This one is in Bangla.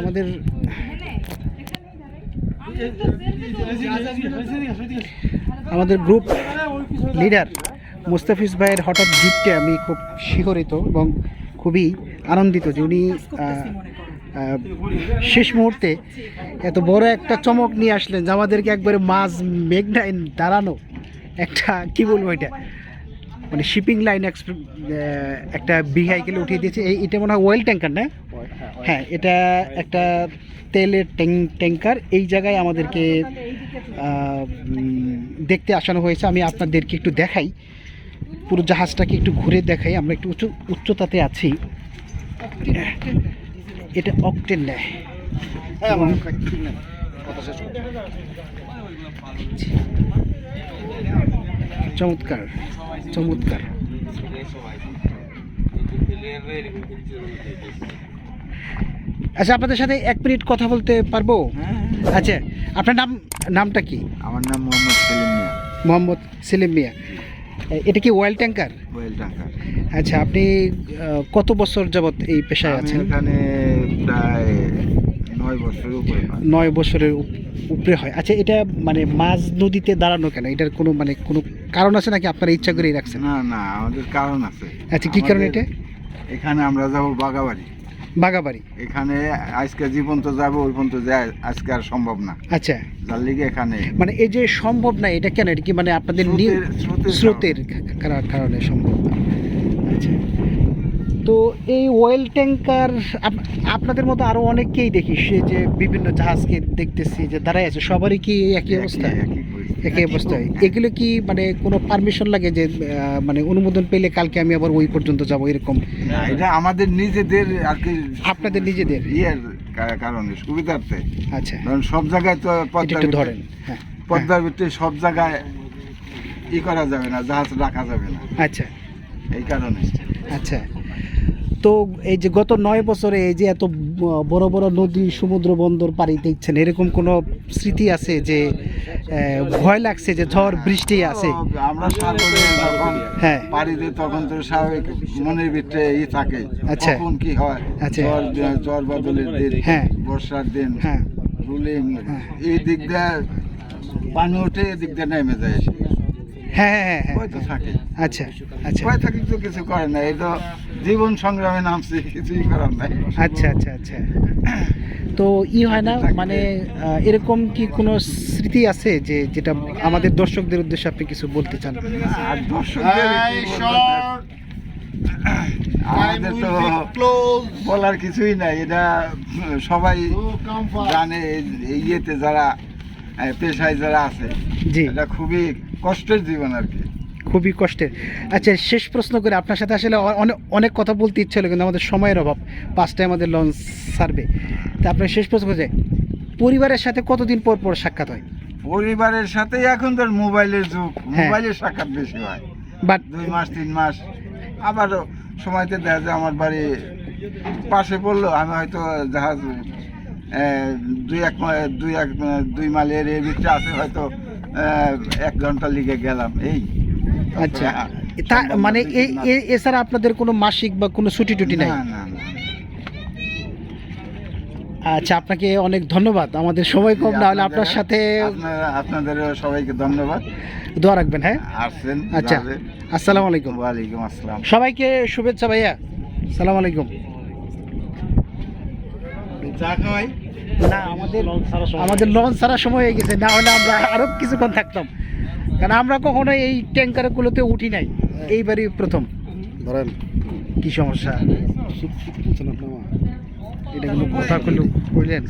আমাদের আমাদের গ্রুপ লিডার মুস্তাফিজ ভাইয়ের হঠাৎ জিততে আমি খুব শিহরিত এবং খুবই আনন্দিত যে উনি শেষ মুহূর্তে এত বড় একটা চমক নিয়ে আসলেন যে আমাদেরকে একবারে মাছ মেঘনায় দাঁড়ানো একটা, কি বলব এটা মানে শিপিং লাইন একটা ভিহাইকেলে উঠিয়ে দিয়েছে। এই এটা মনে হয় অয়েল ট্যাঙ্কার না? হ্যাঁ এটা একটা তেলের ট্যাং- ট্যাঙ্কার এই জায়গায় আমাদেরকে দেখতে আসানো হয়েছে। আমি আপনাদেরকে একটু দেখাই। পুরো জাহাজটাকে একটু ঘুরে দেখাই। আমরা একটু উঁচু উচ্চতাতে আছি। এটা অকটেন নেয়। চমৎকার চমৎকার। আচ্ছা আপনাদের সাথে এক মিনিট কথা বলতে পারব? আচ্ছা আপনার নাম নামটা কি? আমার নাম মোহাম্মদ সেলিম মিয়া। মোহাম্মদ সেলিম মিয়া। এটা কি অয়েল ট্যাঙ্কার ওয়েল ট্যাঙ্কার আচ্ছা আপনি কত বছর যাবত এই পেশায় আছেন? এখানে প্রায় নয় বছরের উপরে পার। নয় বছরের উপরে হয়। আচ্ছা এটা মানে মাঝ নদীতে দাঁড়ানো কেন? এটার কোনো মানে কোনো কারণ আছে নাকি আপনারা ইচ্ছা করেই রাখছেন? না না আমাদের কারণ আছে। আচ্ছা কি কারণ এটা? এখানে আমরা যাব বাগাবাড়ি বাগাবাড়ি? এখানে আজকে জীবন তো যাব ওই পর্যন্ত যায় আজকে আর সম্ভব না। আচ্ছা। যার লিগে এখানে মানে এই যে সম্ভব না এটা কেন? এটা কি মানে আপনাদের স্রোতের- কারণে। সম্ভব না? আচ্ছা। তো এই অয়েল ট্যাঙ্কার আপনাদের মতো আরও অনেককেই দেখি সে যে বিভিন্ন জাহাজকে দেখতেছি যে দাঁড়ায় আছে। সবারই কি একই একই- অবস্থা? একই অবস্থায় এগুলো কি মানে কোনো পারমিশন লাগে যে মানে অনুমোদন পেলে কালকে আমি আবার ওই পর্যন্ত যাব এরকম? এটা আমাদের নিজেদের আর কি আপনাদের নিজেদের? ইয়ের কারণে সুবিধার্থে। আচ্ছা। কারণ সব জায়গায় তো একটু ধরেন হ্যাঁ পদ্মার ভিতরে সব জায়গায় ই করা যাবে না জাহাজ রাখা যাবে না। আচ্ছা। এই কারণে। আচ্ছা। তো এই যে গত নয় বছরে এই যে এত বড় বড় নদী সমুদ্র বন্দর পাড়ি দিচ্ছেন এরকম কোনো স্মৃতি আছে যে ভয় লাগছে যে ঝড় বৃষ্টি আছে আমরা সাগরে যখন হ্যাঁ পাড়ি দিই তখন তো স্বাভাবিক মনের ভিতরে ই থাকে আচ্ছা। কখন কি হয় আচ্ছা। ঝড় ঝড় বদলের দিন হ্যাঁ। বর্ষার দিন হ্যাঁ রুলিং এই দিক দিয়ে পানি ওঠে এদিক দিয়ে নেমে যায়। হ্যাঁ হ্যাঁ হ্যাঁ ভয় তো থাকে। আচ্ছা আচ্ছা। ভয় থাকলে তো কিছু করে না এই তো জীবন সংগ্রামে নামছি কিছুই করার নাই। আচ্ছা আচ্ছা আচ্ছা। তো ই হয় না মানে এরকম কি কোনো স্মৃতি আছে যে যেটা আমাদের দর্শকদের উদ্দেশ্যে আপনি কিছু বলতে চান? আর দর্শকদের? আমাদের তো বলার কিছুই নাই। এটা সবাই জানে ইয়েতে যারা পেশায় যারা আছে জি। এটা খুবই কষ্টের জীবন আর কি। খুবই কষ্টের। আচ্ছা শেষ প্রশ্ন করে আপনার সাথে আসলে অনেক অনেক কথা বলতে ইচ্ছে হলো কিন্তু আমাদের সময়ের অভাব পাঁচটায় আমাদের লঞ্চ সার্ভে তা আপনার শেষ প্রশ্ন করে পরিবারের সাথে কতদিন পর পর সাক্ষাৎ হয়? পরিবারের সাথে এখন তো মোবাইলের যুগ হ্যাঁ। মোবাইলের সাক্ষাৎ বেশি হয়। বাট দুই মাস তিন মাস আবার সময়তে দেখা যায় আমার বাড়ি পাশে পড়ল আমি হয়তো জাহাজ দুই এক দুই এক দুই মাইলের এর ভিতরে আছে হয়তো এক ঘণ্টা লিগে গেলাম এই। আচ্ছা। তা মানে এছাড়া আপনাদের কোনো মাসিক বা কোনো ছুটি টুটি নাই? আচ্ছা আপনাকে অনেক ধন্যবাদ। আমাদের সময় কম না হলে আপনার সাথে আপনাদের সবাইকে ধন্যবাদ। দোয়া রাখবেন হ্যাঁ? আচ্ছা। আসসালামু আলাইকুম। ওয়ালাইকুম আসসালাম। সবাইকে শুভেচ্ছা ভাইয়া। সালাম আলাইকুম। চা খাওয়াই। না আমাদের আমাদের লঞ্চ ছাড়া সময় হয়ে গেছে না হলে আমরা আরও কিছুক্ষণ থাকতাম। কারণ আমরা কখনো এই ট্যাঙ্কারগুলোতে উঠি নাই এইবারই প্রথম। ধরেন। কি সমস্যা? এটা কোনো কথা কইলেন?